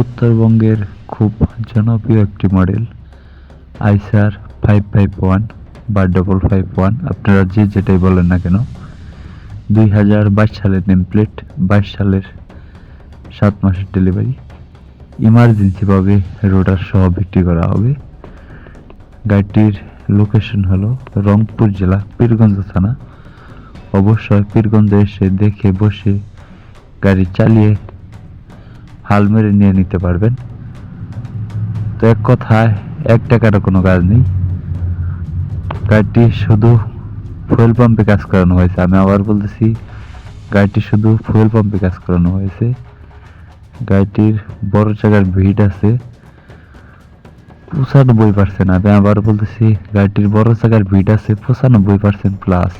উত্তরবঙ্গের খুব জনপ্রিয় একটি model Eicher five five one বা ডবল ফাইভ ওয়ান আপনারা যে যেটাই বলেন না কেন, দুই হাজার বাইশ সালের নেম প্লেট বাইশ সালের সাত মাসের ডেলিভারি ইমার্জেন্সিভাবে রোডার সহ বিক্রি করা হবে। গাড়িটির লোকেশন হলো রংপুর জেলা, পীরগঞ্জ থানা। অবশ্যই পীরগঞ্জে এসে দেখে বসে গাড়ি চালিয়ে হাল মেরে নিয়ে নিতে পারবেন। তো এক কথায়, এক টাকারও কোনো কাজ নেই। গাড়িটি শুধু ফুয়েল পাম্পে কাজ করানো হয়েছে। আমি আবার বলতেছি, গাড়িটি শুধু ফুয়েল পাম্পে কাজ করানো হয়েছে। গাড়িটির বড় জায়গার ভিড় আছে। পঁচানব্বই পার্সেন্ট আমি আবার বলতেছি, গাড়িটির বড় জায়গার ভিড় আছে পঁচানব্বই পার্সেন্ট প্লাস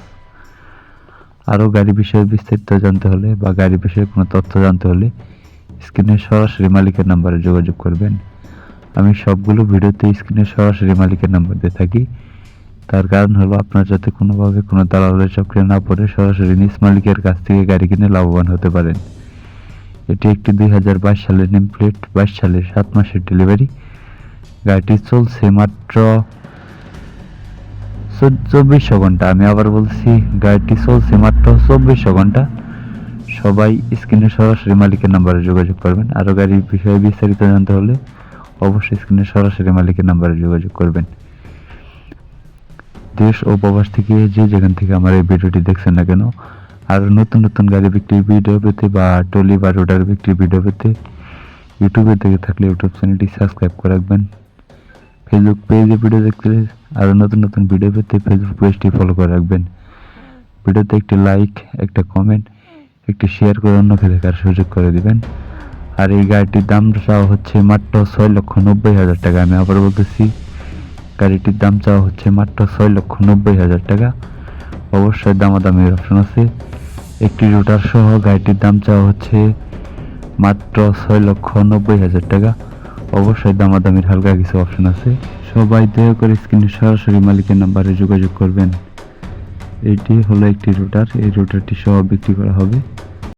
আরও গাড়ি বিষয়ে বিস্তারিত জানতে হলে বা গাড়ি বিষয়ে কোনো তথ্য জানতে হলে স্ক্রিনে সরাসরি মালিকের নাম্বারে যোগাযোগ করবেন। আমি সবগুলো ভিডিওতে স্ক্রিনে সরাসরি মালিকের নাম্বার দিয়ে থাকি। তার কারণ হলো আপনার যাতে কোনোভাবে কোনো দালালের চক্রে না পড়ে, সরাসরি নিজ মালিকের কাছ থেকে গাড়ি কিনে লাভবান হতে পারেন। এটি একটি দুই হাজার বাইশ সালের নেম প্লেট বাইশ সালের সাত মাসের ডেলিভারি। গাড়িটি চলছে মাত্র চব্বিশশো ঘণ্টা। আমি আবার বলছি, গাড়িটি চলছে মাত্র চব্বিশশো ঘণ্টা। সবাই স্ক্রিনে সরাসরি মালিকের নাম্বারে যোগাযোগ করবেন। আরও গাড়ির বিষয়ে বিস্তারিত জানতে হলে অবশ্যই স্ক্রিনে সরাসরি মালিকের নাম্বারে যোগাযোগ করবেন। দেশ ও প্রবাস থেকে যে যেখান থেকে আমার এই ভিডিওটি দেখছেন না কেন, আর নতুন নতুন গাড়ি বিক্রির ভিডিও পেতে বা টলি বা রোডার বিক্রির ভিডিও পেতে ইউটিউবে থেকে থাকলে ইউটিউব চ্যানেলটি সাবস্ক্রাইব করে রাখবেন। ফেসবুক পেজে ভিডিও দেখতে আরও নতুন নতুন ভিডিও পেতে ফেসবুক পেজটি ফলো করে রাখবেন। ভিডিওতে একটি লাইক একটা কমেন্ট একটি শেয়ার করে অন্যকে দেখার সুযোগ করে দিবেন। আর এই গাড়িটির দাম চাওয়া হচ্ছে মাত্র ছয় লক্ষ নব্বই হাজার টাকা। আমি আবার বলতেছি, গাড়িটির দাম চাওয়া হচ্ছে মাত্র ছয় লক্ষ নব্বই হাজার টাকা। অবশ্যই দামাদামির অপশন আছে। একটি রোটার সহ গাড়িটির দাম চাওয়া হচ্ছে মাত্র ছয় লক্ষ নব্বই হাজার টাকা। অবশ্যই দামাদামির হালকা কিছু অপশন আছে। সবাই দয়া করে স্ক্রিনে সরাসরি মালিকের নাম্বারে যোগাযোগ করবেন। এটি হলো একটি রুটার এই রুটারটি সহ বিক্রি করা হবে।